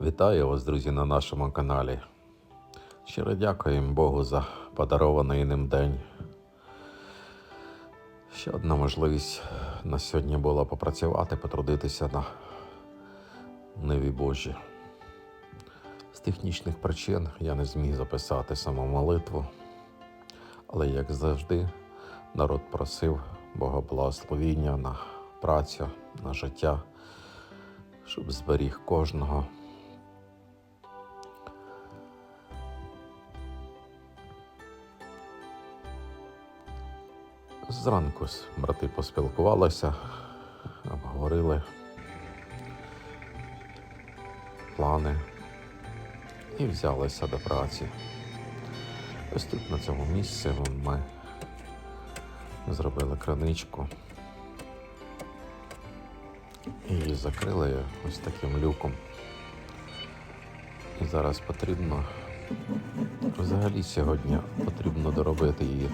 Вітаю вас, друзі, на нашому каналі. Щиро дякуємо Богу за подарований ним день. Ще одна можливість на сьогодні була попрацювати, потрудитися на Неві Божі. З технічних причин я не зміг записати саму молитву, але як завжди, народ просив Бога благословіння на працю, на життя, щоб зберіг кожного. Зранку брати поспілкувалися, обговорили плани і взялися до праці. Ось тут на цьому місці ми зробили краничку і її закрили ось таким люком. І зараз потрібно взагалі сьогодні потрібно доробити її.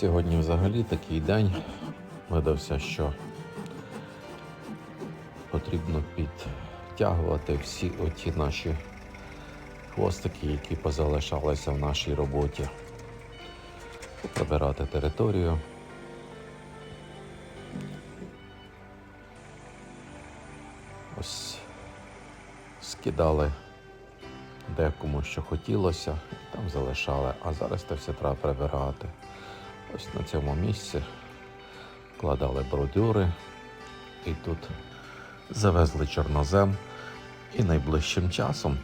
Сьогодні взагалі такий день видався, що потрібно підтягувати всі оті наші хвостики, які позалишалися в нашій роботі. Прибирати територію. Ось скидали декому, що хотілося, там залишали, а зараз це все треба прибирати. Ось на цьому місці кладали бордюри і тут завезли чорнозем. І найближчим часом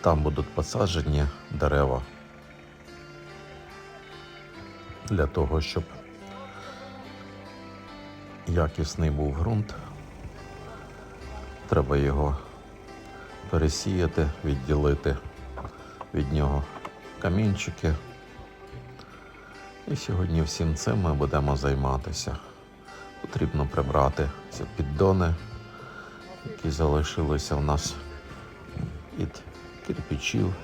там будуть посаджені дерева для того, щоб якісний був ґрунт. Треба його пересіяти, відділити від нього камінчики. І сьогодні всім цим ми будемо займатися. Потрібно прибрати ці піддони, які залишилися в нас від кирпичів,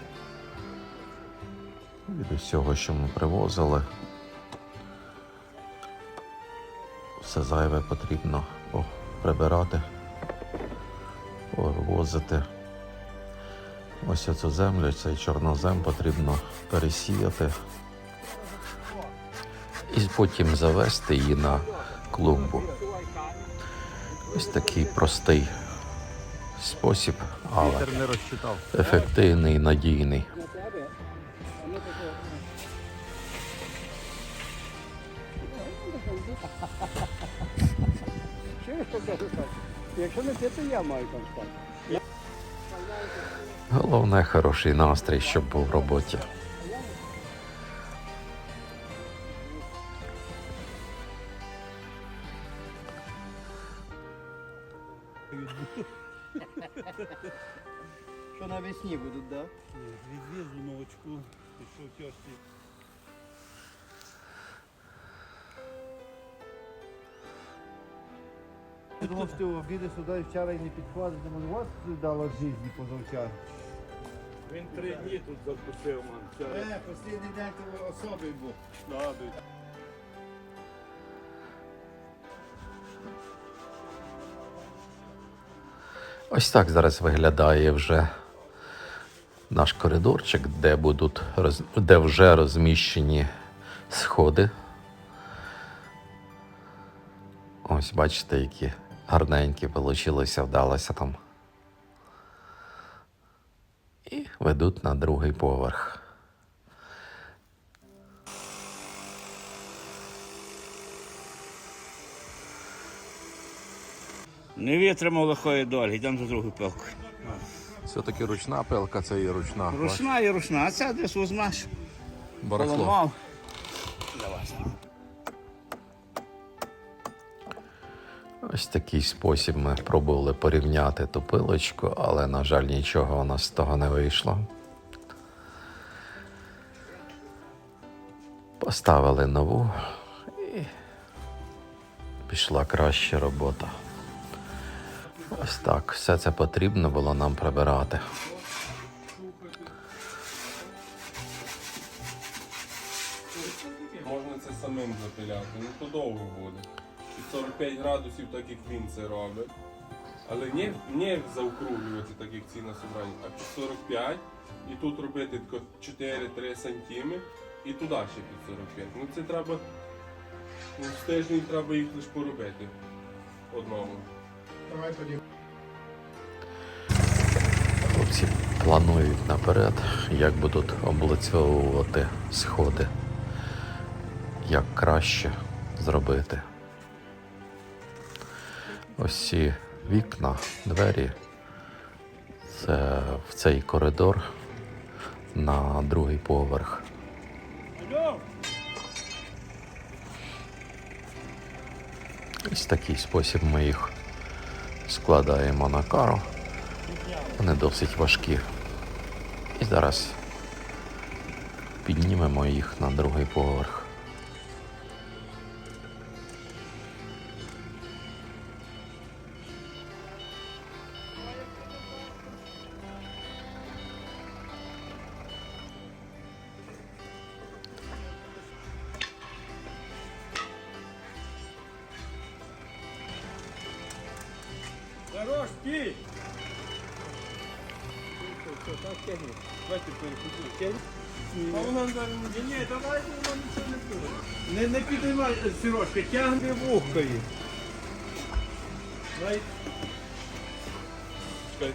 від усього, що ми привозили. Все зайве потрібно прибирати, вивозити. Ось оцю землю, цей чорнозем потрібно пересіяти і потім завести її на клумбу. Ось такий простий спосіб, але ефективний, надійний. Якщо не ти, то я маю там. Головне хороший настрій, щоб був в роботі. Що навесні будуть, так? Відвізу новочку, пішов тьошці. Я думав, що обіди сюди вчора і не підходить, думаю, у вас дало житті позавчора. Він три дні тут ман. Вчора. Е, останній день то особий був. Да. Ось так зараз виглядає вже наш коридорчик, де будуть де вже розміщені сходи. Ось бачите, які гарненькі вийшлося, вдалося там. І ведуть на другий поверх. Не витримав лихої долі, йдемо за другу пилку. Все-таки ручна пилка, це і ручна. Ручна і ручна, а це десь візьмеш, Барахло. поламав. Давай. Ось такий спосіб ми пробували порівняти ту пилочку, але, на жаль, нічого у нас з того не вийшло. Поставили нову і пішла краща робота. Ось так, все це потрібно було нам прибирати. Можна це самим запиляти, ну то довго буде. Під 45 градусів, так як він це робить. Але не, не заокруглювати, так як ці на собранні, а під 45 і тут робити 4-3 сантіми і туди ще під 45. Ну це треба. Ну, в тиждень треба їх лише поробити. Одного. Хлопці планують наперед, як будуть облицьовувати сходи, як краще зробити. Ось ці вікна, двері. Це в цей коридор на другий поверх. Ось такий спосіб ми їх складаємо на кару. Вони досить важкі. І зараз піднімемо їх на другий поверх. Хорош, стій! Давайте перекусимо. А вона ні, давай вона нічого не буде. Не, не підіймай, Сірошка, тягни вухкою. Дай. Чекай.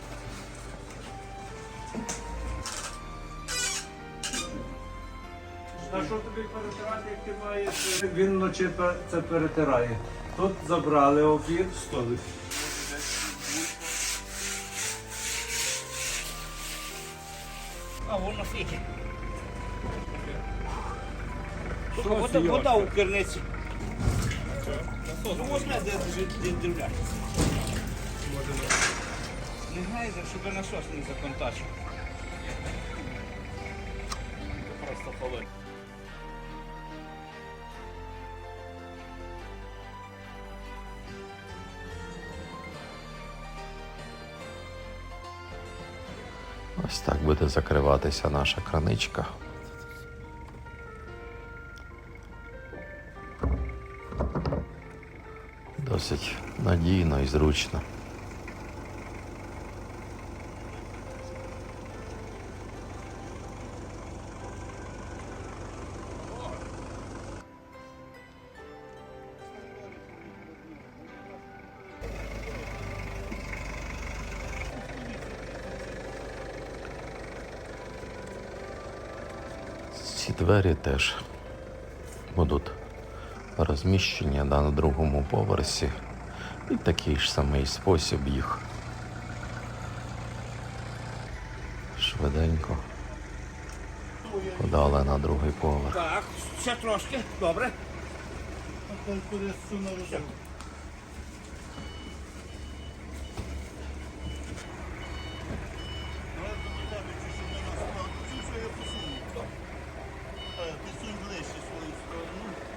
На що тобі перетирати, як ти маєш? Він вночі це перетирає. Тут забрали обід, столик. Воно фіки. Що Вода, вода у керниці. Ну можна дивлятися. Не гайзер, щоб насос не законтачив. Просто полить. Ось так буде закриватися наша краничка. Досить надійно і зручно. Двері теж будуть розміщені на другому поверсі. І такий ж самий спосіб їх швиденько подали на другий поверх. Так, ще трошки, добре.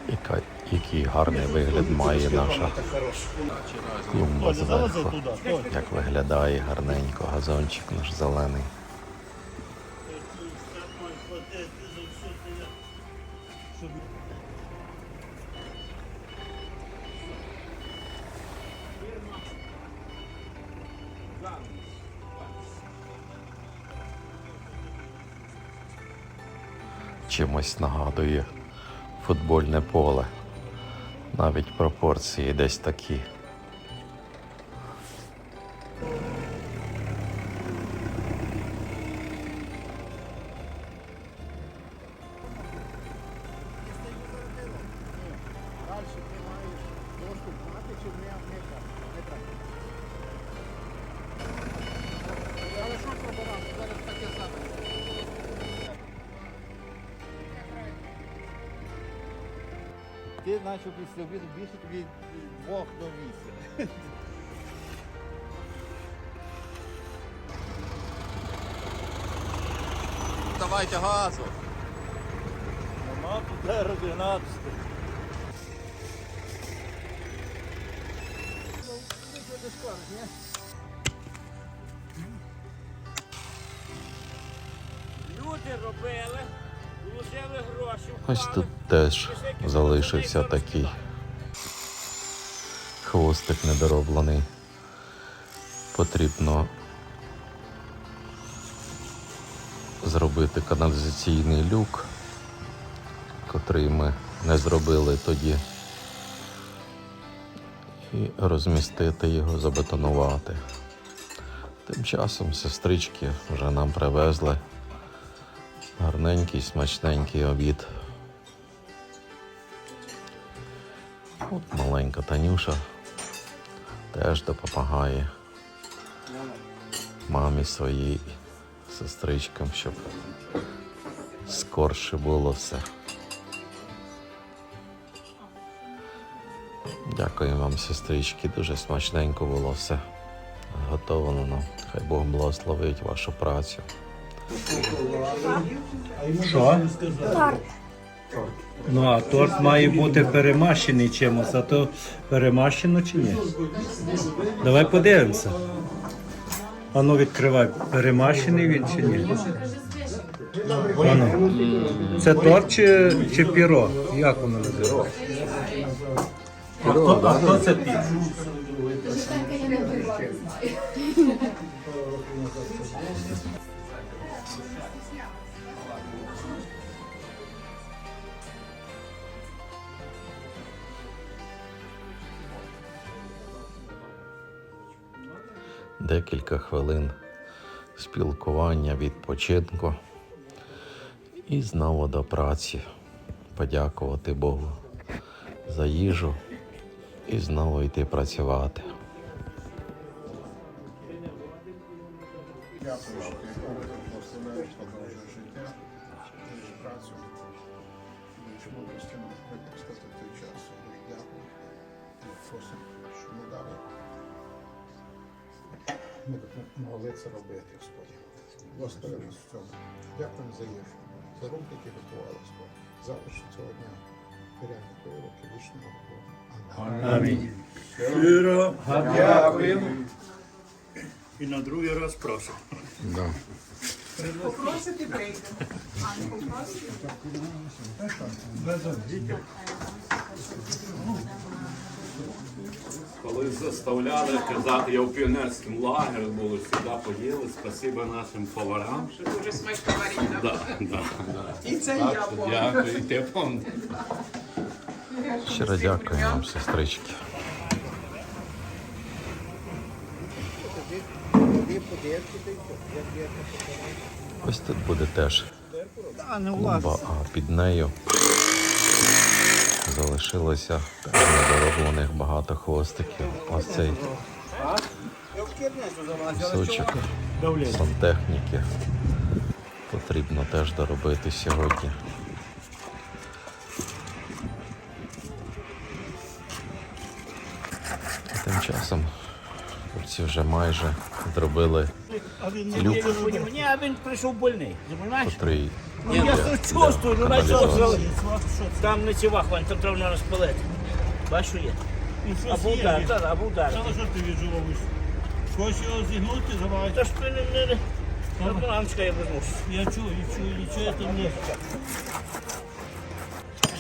Яка, який гарний вигляд має наша клумба зверху. Як виглядає гарненько газончик наш зелений. Чимось нагадує футбольне поле. Навіть пропорції десь такі. Почав після обіду більше тобі двох до вісім. Давайте газу! Нема туди розігнатися. Люди робили. Ось тут теж залишився такий хвостик недороблений. потрібно зробити каналізаційний люк, котрий ми не зробили тоді, і розмістити його, забетонувати. Тим часом сестрички вже нам привезли гарненький, смачненький обід. От маленька Танюша теж допомагає мамі своїй сестричкам, щоб скорше було все. Дякую вам, сестрички, дуже смачненько було все готовлено. Хай Бог благословить вашу працю. Що? Ну а торт має бути перемащений чимось, а то перемащено чи ні? Давай подивимося. А ну відкривай, перемащений він чи ні? Ану. Це торт чи, чи піро? Як воно називається? А хто, а хто це піч? Декілька хвилин спілкування, відпочинку і знову до праці. Подякувати Богу за їжу і знову йти працювати. Ми могли це робити, Господи. Благослови нас в цьому. Дякуємо за їжу, за руки, які готували, Господи. Завтра цього дня. Беремо твої руки вічного Бога. Амінь. Щиро дякуємо. І на другий раз прошу. Попросити прийти. А не попросити? Коли заставляли казати, я в піонерському лагері був, сюди поїли, спасибо нашим поварам. Дуже смачно варіть. Да, да, да. І це я помню. Дякую, і ти помни. Щиро дякую вам, сестрички. Ось тут буде теж клумба, а під нею залишилося теж недороблених багато хвостиків. Ось цей кусочок сантехніки потрібно теж доробити сьогодні. А Тим часом хлопці вже майже зробили люк, Ні, Ну я чувствую, ну бачиш, каналізації. там не ціва хвань, там треба розпилити. Бачиш, що є? Або удар, так, або удар. що ти віджовуєш? Хочеш його зігнути, забагай. Та ж ти не, не. Рамочка я вернусь. Я чую, чую, нічого там не.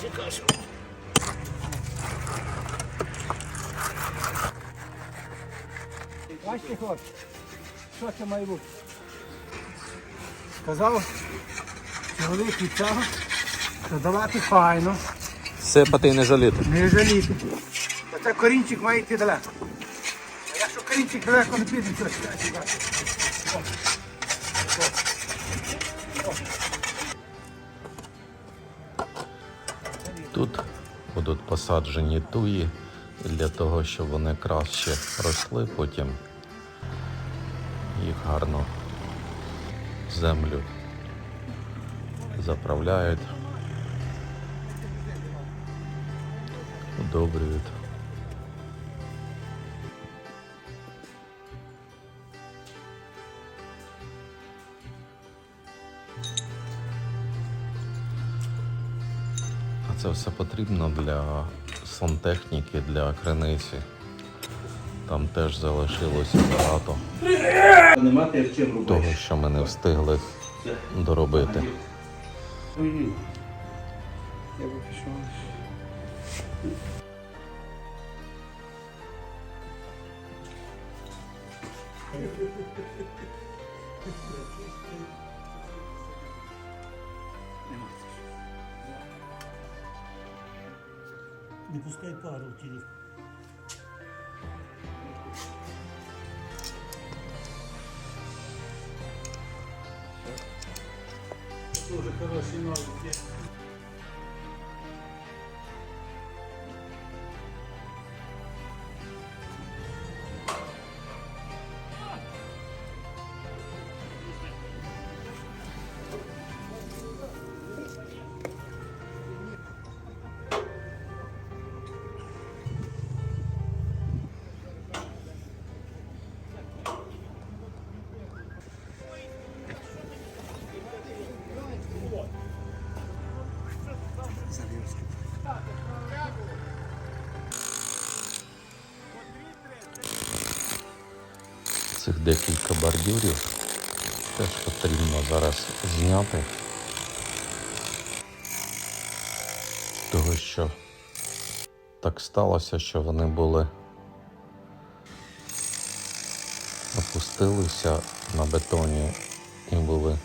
Зікашу. Бачите, хлопці, що це має бути? Сказав, від цього, давати файно, Сипати і не жаліти. не жаліти. Оце корінчик має йти далеко. А якщо корінчик далеко не піде, то. Тут будуть посаджені туї для того, щоб вони краще росли потім. Їх гарно в землю заправляють, удобрюють. А це все потрібно для сантехніки, для криниці. Там теж залишилося багато того, що ми не встигли доробити. Я би пішов. Не пускай пару в телефон. Дуже хороший новий. Цих декілька бордюрів теж потрібно зараз зняти. Того, що так сталося, що вони були опустилися на бетоні і були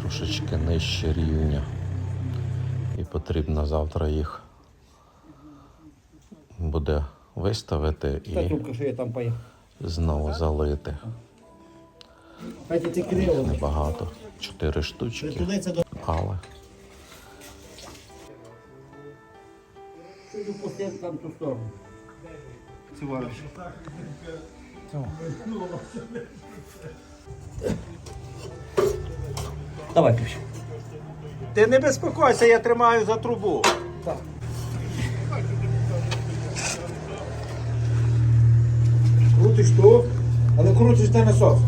трошечки нижче рівня. І потрібно завтра їх буде виставити і трубка, що я там поїхав. Знову залити. Криво. Небагато. Чотири штучки. Але там ту сторону. Давай, пішли. Ти не безпокойся, я тримаю за трубу. Крутиш ту, але крутиш те насос.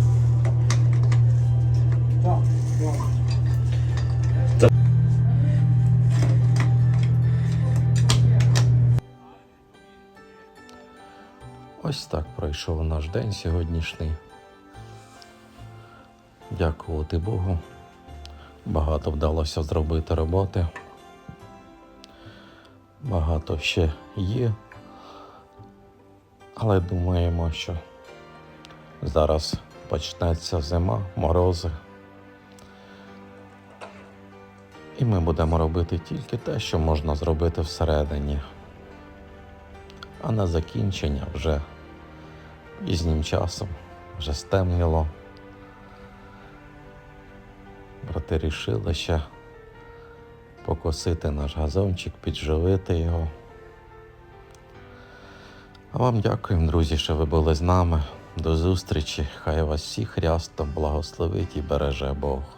Ось так пройшов наш день сьогоднішній. Дякувати Богу. Багато вдалося зробити роботи. Багато ще є. Але думаємо, що зараз почнеться зима, морози. І ми будемо робити тільки те, що можна зробити всередині. А на закінчення вже пізнім часом, вже стемніло. Брати рішили ще покосити наш газончик, підживити його. А вам дякуємо, друзі, що ви були з нами. До зустрічі. Хай вас всіх рясно благословить і береже Бог.